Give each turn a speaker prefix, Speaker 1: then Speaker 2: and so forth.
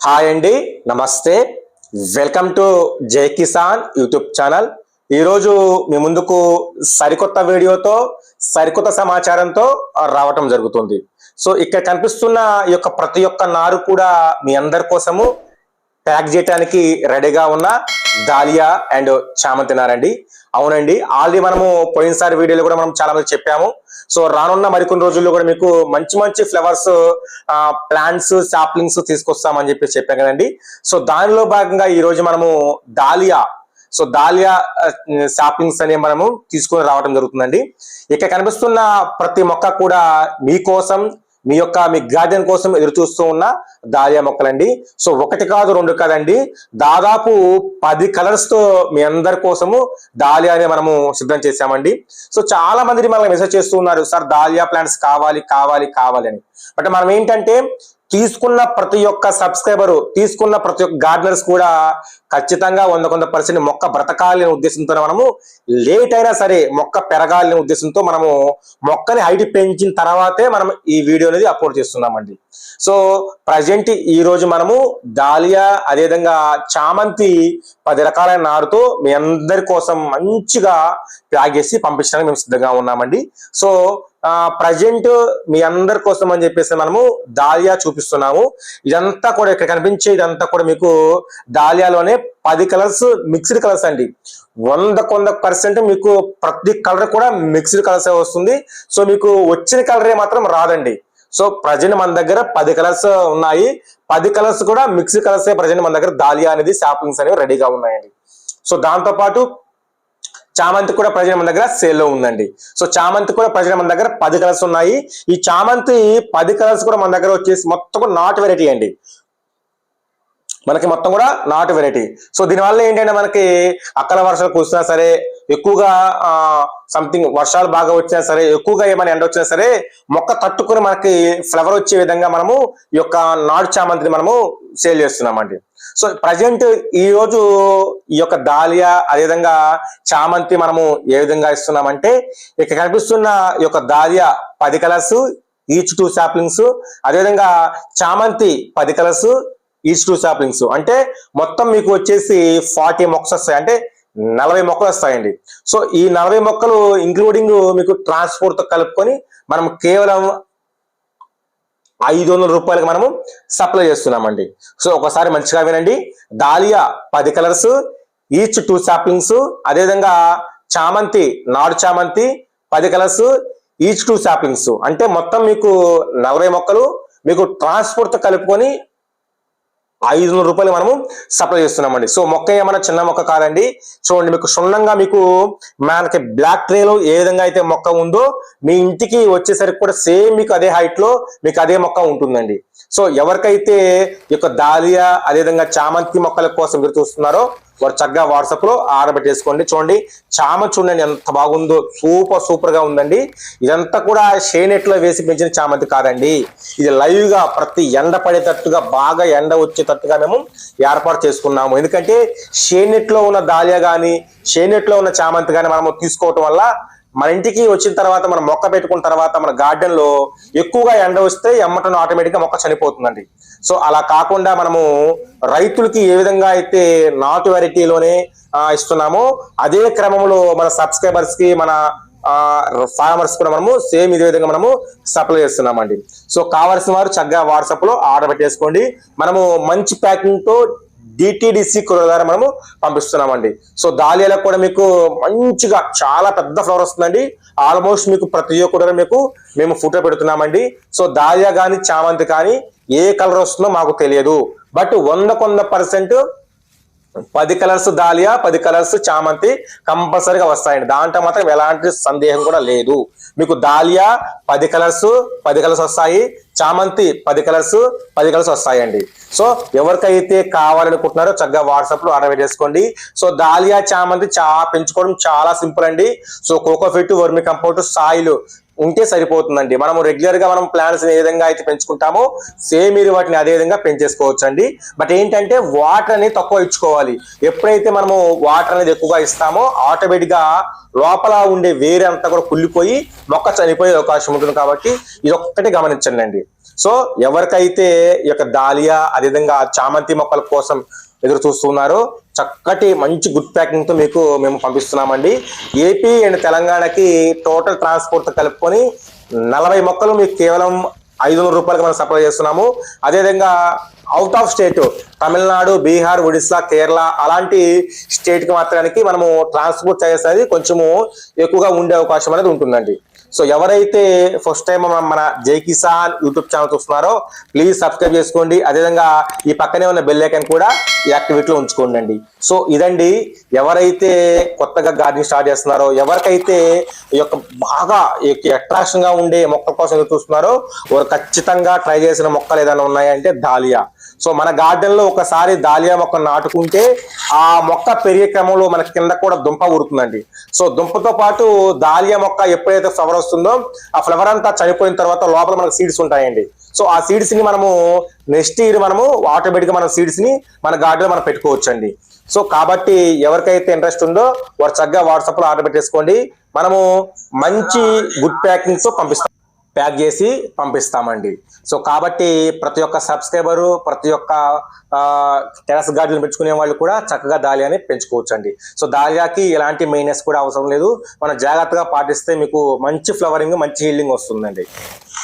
Speaker 1: Hi అండి నమస్తే. Welcome to జై కిసాన్ యూట్యూబ్ ఛానల్. ఈరోజు మీ ముందుకు సరికొత్త వీడియోతో సరికొత్త సమాచారంతో రావటం జరుగుతుంది. సో ఇక్కడ కనిపిస్తున్న ఈ యొక్క ప్రతి ఒక్క నారు కూడా మీ అందరి కోసము ప్యాక్ చేయడానికి రెడీగా ఉన్న దాలియా అండ్ చామంతి నారండి. అవునండి. ఆల్రెడీ మనము పోయినసారి వీడియోలో కూడా మనం చాలా మంది చెప్పాము. సో రానున్న మరికొన్ని రోజుల్లో కూడా మీకు మంచి మంచి ఫ్లవర్స్ ప్లాంట్స్ సాప్లింగ్స్ తీసుకొస్తామని చెప్పి చెప్పాం కదండి. సో దానిలో భాగంగా ఈ రోజు మనము దాలియా సో దాలియా సాప్లింగ్స్ అనేవి మనము తీసుకొని రావడం జరుగుతుందండి. ఇక్కడ కనిపిస్తున్న ప్రతి మొక్క కూడా మీకోసం మీ యొక్క మీ గార్డెన్ కోసం ఎదురు చూస్తూ ఉన్న దాలియా మొక్కలండి. సో ఒకటి కాదు రెండు కాదండి. దాదాపు పది కలర్స్తో మీ అందరి కోసము దాలియాని మనము సిద్ధం చేశామండి. సో చాలా మంది మనల్ని మెసేజ్ చేస్తున్నారు సార్ దాలియా ప్లాంట్స్ కావాలి కావాలి కావాలి అని. బట్ మనం ఏంటంటే తీసుకున్న ప్రతి ఒక్క సబ్స్క్రైబరు తీసుకున్న ప్రతి ఒక్క గార్డనర్స్ కూడా ఖచ్చితంగా వంద కొంత పర్సెంట్ మొక్క బ్రతకాలి అనే ఉద్దేశంతో మనము లేట్ అయినా సరే మొక్క పెరగాలి అనే ఉద్దేశంతో మనము మొక్కని హైట్ పెంచిన తర్వాతే మనం ఈ వీడియో అనేది అప్లోడ్ చేస్తున్నామండి. సో ప్రజెంట్ ఈ రోజు మనము దాలియా అదేవిధంగా చామంతి పది రకాలైన నారుతో మీ అందరి కోసం మంచిగా ప్యాక్ చేసి పంపించడానికి మేము సిద్ధంగా ఉన్నామండి. సో ప్రజెంట్ మీ అందరి కోసం అని చెప్పేసి మనము దాలియా చూపిస్తున్నాము. ఇదంతా కూడా ఇక్కడ కనిపించే ఇదంతా కూడా మీకు దాలియాలోనే పది కలర్స్ మిక్స్డ్ కలర్స్ అండి. వంద కొంద పర్సెంట్ మీకు ప్రతి కలర్ కూడా మిక్స్డ్ కలర్స్ వస్తుంది. సో మీకు వచ్చిన కలరే మాత్రం రాదండి. సో ప్రజెంట్ మన దగ్గర పది కలర్స్ ఉన్నాయి. పది కలర్స్ కూడా మిక్స్డ్ కలర్స్ ప్రజెంట్ మన దగ్గర దాలియా అనేది షాపింగ్స్ అనేవి రెడీగా ఉన్నాయండి. సో దాంతో పాటు చామంతి కూడా ప్రజల మన దగ్గర సేల్లో ఉందండి. సో చామంతి కూడా ప్రజల మన దగ్గర పది కలర్స్ ఉన్నాయి. ఈ చామంతి పది కలర్స్ కూడా మన దగ్గర వచ్చేసి మొత్తం నాట్ వెరైటీ అండి. మనకి మొత్తం కూడా నాటు వెరైటీ సో దీనివల్ల ఏంటంటే మనకి అక్కల వర్షాలు కురిసినా సరే ఎక్కువగా సంథింగ్ వర్షాలు బాగా వచ్చినా సరే ఎక్కువగా ఏమైనా ఎండ వచ్చినా సరే మొక్క తట్టుకుని మనకి ఫ్లవర్ వచ్చే విధంగా మనము ఈ యొక్క నాటు చామంతిని మనము సేల్ చేస్తున్నామండి సో ప్రజెంట్ ఈ రోజు ఈ యొక్క దాలియా అదేవిధంగా చామంతి మనము ఏ విధంగా ఇస్తున్నామంటే ఇక్కడ కనిపిస్తున్న ఈ యొక్క దాలియా పది కలర్స్ ఈచ్ టూ శాప్లింగ్స్ అదేవిధంగా చామంతి పది కలర్స్ ఈచ్ టూ సాప్లింగ్స్ అంటే మొత్తం మీకు వచ్చేసి ఫార్టీ మొక్కలు వస్తాయి. అంటే నలభై మొక్కలు వస్తాయండి. సో ఈ నలభై మొక్కలు ఇంక్లూడింగ్ మీకు ట్రాన్స్పోర్ట్తో కలుపుకొని మనం కేవలం ఐదు వందల రూపాయలకు మనము సప్లై చేస్తున్నామండి. సో ఒకసారి మంచిగా వినండి. దాలియా పది కలర్స్ ఈచ్ టూ సాప్లింగ్స్ అదేవిధంగా చామంతి నాడు చామంతి పది కలర్స్ ఈచ్ టూ సాప్లింగ్స్ అంటే మొత్తం మీకు నలభై మొక్కలు మీకు ట్రాన్స్పోర్ట్తో కలుపుకొని ఐదు వందల రూపాయలు మనము సప్లై చేస్తున్నామండి. సో మొక్క ఏమైనా చిన్న మొక్క కాదండి. చూడండి మీకు క్షుణ్ణంగా మీకు మనకి బ్లాక్ ట్రేలో ఏ విధంగా అయితే మొక్క ఉందో మీ ఇంటికి వచ్చేసరికి కూడా సేమ్ మీకు అదే హైట్లో మీకు అదే మొక్క ఉంటుందండి. సో ఎవరికైతే ఈ యొక్క దాలియా అదేవిధంగా చామంతి మొక్కల కోసం మీరు చూస్తున్నారో వారు చక్కగా వాట్సాప్లో ఆరబెట్టేసుకోండి. చూడండి చామ చూడండి ఎంత బాగుందో సూపర్ సూపర్గా ఉందండి. ఇదంతా కూడా షేనెట్లో వేసి పెంచిన చామంతి కాదండి. ఇది లైవ్గా ప్రతి ఎండ పడేటట్టుగా బాగా ఎండ వచ్చేటట్టుగా మేము ఏర్పాటు చేసుకున్నాము. ఎందుకంటే షేనెట్లో ఉన్న దాలియా గాని షేనెట్లో ఉన్న చామంతి గాని మనము తీసుకోవటం వల్ల మన ఇంటికి వచ్చిన తర్వాత మనం మొక్క పెట్టుకున్న తర్వాత మన గార్డెన్లో ఎక్కువగా ఎండ వస్తే ఎమ్మటం ఆటోమేటిక్గా మొక్క చనిపోతుందండి. సో అలా కాకుండా మనము రైతులకి ఏ విధంగా అయితే నాటు వెరైటీలోనే ఇస్తున్నామో అదే క్రమంలో మన సబ్స్క్రైబర్స్కి మన ఫార్మర్స్ కూడా మనము సేమ్ ఇదే విధంగా మనము సప్లై చేస్తున్నామండి. సో కావాల్సిన వారు చక్కగా వాట్సాప్లో ఆర్డర్ పెట్టేసుకోండి. మనము మంచి ప్యాకింగ్తో డిటిడిసి కూరల ద్వారా మనము పంపిస్తున్నామండి. సో దాలియాలకు కూడా మీకు మంచిగా చాలా పెద్ద ఫ్లవర్ వస్తుందండి. ఆల్మోస్ట్ మీకు ప్రతి ఒక్కరు మీకు మేము ఫోటో పెడుతున్నామండి. సో దాలియా కానీ చామంతి కానీ ఏ కలర్ వస్తుందో మాకు తెలియదు. బట్ వంద కొంద పర్సెంట్ పది కలర్స్ దాలియా పది కలర్స్ చామంతి కంపల్సరీగా వస్తాయండి. దాంట్లో మాత్రం ఎలాంటి సందేహం కూడా లేదు. మీకు దాలియా పది కలర్స్ పది కలర్స్ వస్తాయి. చామంతి పది కలర్స్ పది కలర్స్ వస్తాయండి. సో ఎవరికైతే కావాలనుకుంటున్నారో చక్కగా వాట్సాప్లో ఆర్డర్ చేసుకోండి సో దాలియా చామంతి చా పెంచుకోవడం చాలా సింపుల్ అండి. So cocopeat vermicompost soil ఉంటే సరిపోతుందండి. మనము రెగ్యులర్గా మనం ప్లాంట్స్ ఏ విధంగా అయితే పెంచుకుంటామో సేమ్ మీరు వాటిని అదే విధంగా పెంచేసుకోవచ్చు అండి బట్ ఏంటంటే వాటర్ అనేది తక్కువ ఇచ్చుకోవాలి. ఎప్పుడైతే మనము వాటర్ అనేది ఎక్కువగా ఇస్తామో ఆటోమేటిక్గా లోపల ఉండే వేరే అంతా కూడా కుళ్ళిపోయి మొక్క చనిపోయే అవకాశం ఉంటుంది కాబట్టి ఇది ఒక్కటి గమనించండి అండి. సో ఎవరికైతే ఈ యొక్క దాలియా అదేవిధంగా చామంతి మొక్కల కోసం ఎదురు చూస్తున్నారు. చక్కటి మంచి గుడ్ ప్యాకింగ్తో మీకు మేము పంపిస్తున్నామండి. ఏపీ అండ్ తెలంగాణకి టోటల్ ట్రాన్స్పోర్ట్ కలుపుకొని నలభై మొక్కలు మీకు కేవలం ఐదు వందల రూపాయలకి మనం సప్లై చేస్తున్నాము. అదేవిధంగా out of state Tamil Nadu Bihar Odisha Kerala అలాంటి స్టేట్కి మాత్రానికి మనము ట్రాన్స్పోర్ట్ చేసేది అనేది కొంచెము ఎక్కువగా ఉండే అవకాశం అనేది ఉంటుందండి. సో ఎవరైతే ఫస్ట్ టైం మన జై కిసాన్ యూట్యూబ్ ఛానల్ చూస్తున్నారో ప్లీజ్ సబ్స్క్రైబ్ చేసుకోండి. అదేవిధంగా ఈ పక్కనే ఉన్న బెల్ ఐకాన్ కూడా యాక్టివేట్లో ఉంచుకోండి సో ఇదండి ఎవరైతే కొత్తగా గార్డెనింగ్ స్టార్ట్ చేస్తున్నారో ఎవరికైతే ఈ యొక్క బాగా అట్రాక్షన్గా ఉండే మొక్కల కోసం ఎదురు చూస్తున్నారో వారు ఖచ్చితంగా ట్రై చేసిన మొక్కలు ఏదైనా ఉన్నాయంటే దాలియా. సో మన గార్డెన్లో ఒకసారి దాలియా మొక్క నాటుకుంటే ఆ మొక్క పెరిగే క్రమంలో మన కింద కూడా దుంప ఊరుతుందండి. సో దుంపతో పాటు దాలియా మొక్క ఎప్పుడైతే ఫ్లవర్ వస్తుందో ఆ ఫ్లవర్ అంతా చనిపోయిన తర్వాత లోపల మనకు సీడ్స్ ఉంటాయండి. సో ఆ సీడ్స్ని మనము నెక్స్ట్ ఇయర్ మనము ఆటోమేటిక్ మనం సీడ్స్ని మన గార్డెన్ మనం పెట్టుకోవచ్చు అండి సో కాబట్టి ఎవరికైతే ఇంట్రెస్ట్ ఉందో వారు చక్కగా వాట్సాప్లో ఆర్డర్ పెట్టేసుకోండి. మనము మంచి గుడ్ ప్యాకింగ్తో పంపిస్తాం. ప్యాక్ చేసి పంపిస్తామండి. సో కాబట్టి ప్రతి ఒక్క సబ్స్క్రైబరు ప్రతి ఒక్క టెరస్ గార్డెన్ పెంచుకునే వాళ్ళు కూడా చక్కగా దాలియాని పెంచుకోవచ్చు అండి సో దాలియాకి ఎలాంటి మెయినెస్ కూడా అవసరం లేదు. మనం జాగ్రత్తగా పాటిస్తే మీకు మంచి ఫ్లవరింగ్ మంచి హీల్డింగ్ వస్తుందండి.